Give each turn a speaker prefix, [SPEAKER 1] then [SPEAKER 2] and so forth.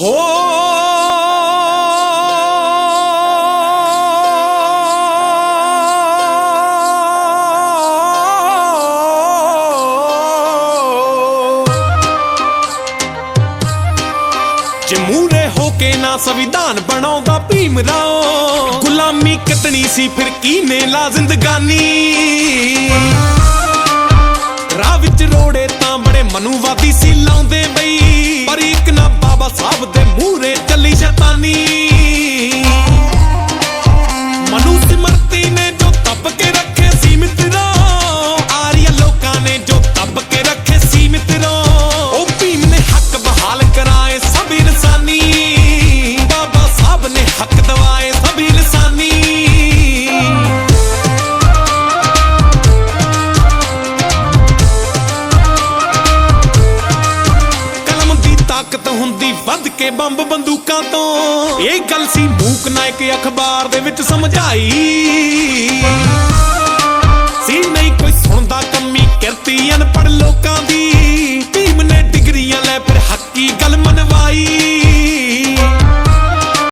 [SPEAKER 1] ਹੋ ਜੇ ਹੋ ਕੇ ਨਾ ਸੰਵਿਧਾਨ ਬਣਾਉਂਦਾ ਭੀਮ ਰਾਓ ਗੁਲਾਮੀ ਕੱਟਣੀ ਸੀ ਫਿਰ ਕੀ ਨੇ ਲਾ ਜ਼ਿੰਦਗਾਨੀ? ਤਾਂ ਬੜੇ ਸੀ ਲਾਉਂਦੇ ਬਈ ਪਰ ਇੱਕ ਨਾ ਬਾਬਾ ਸਾਹਿਬ ਹੁੰਦੀ ਵੱਧ ਕੇ ਬੰਬ ਬੰਦੂਕਾਂ ਤੋਂ। ਇਹ ਗੱਲ ਸੀ ਮੂਕ ਨਾਇਕ ਅਖਬਾਰ ਦੇ ਵਿੱਚ ਸਮਝਾਈ।